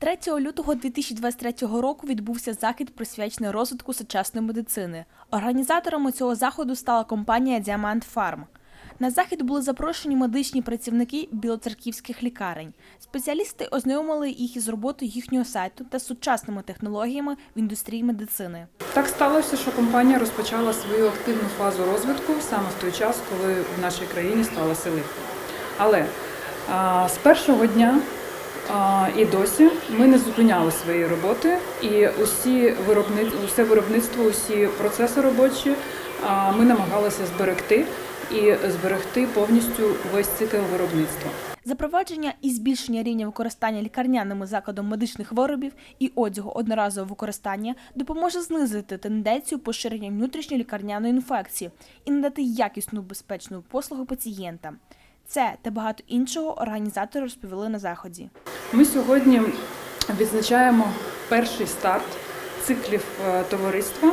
3 лютого 2023 року відбувся захід присвячений розвитку сучасної медицини. Організаторами цього заходу стала компанія Діамант Фарм. На захід були запрошені медичні працівники білоцерківських лікарень. Спеціалісти ознайомили їх із роботою їхнього сайту та сучасними технологіями в індустрії медицини. Так сталося, що компанія розпочала свою активну фазу розвитку саме в той час, коли в нашій країні сталося лихо. Але а, з першого дня і досі ми не зупиняли свої роботи, і усі виробни... усе виробництво, усі процеси робочі ми намагалися зберегти і зберегти повністю весь цикл виробництва. Запровадження і збільшення рівня використання лікарняними закладом медичних виробів і одягу одноразового використання допоможе знизити тенденцію поширення внутрішньолікарняної інфекції і надати якісну безпечну послугу пацієнтам. Це та багато іншого організатори розповіли на заході. Ми сьогодні відзначаємо перший старт циклів е, товариства,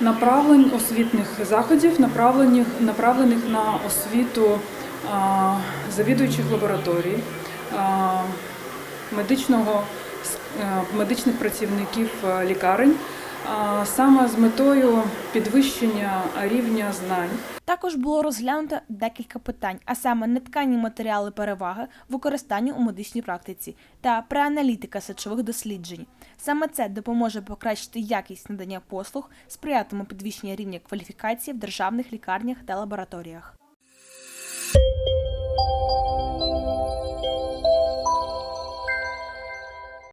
направлень освітних заходів, направлених, направлених на освіту а, завідуючих лабораторій, а, медичного, е, медичних працівників е, лікарень, саме з метою підвищення рівня знань Також було розглянуто декілька питань, а саме неткані матеріали переваги використання у медичній практиці та преаналітика сечових досліджень. Саме це допоможе покращити якість надання послуг, сприятиме підвищенню рівня кваліфікації в державних лікарнях та лабораторіях.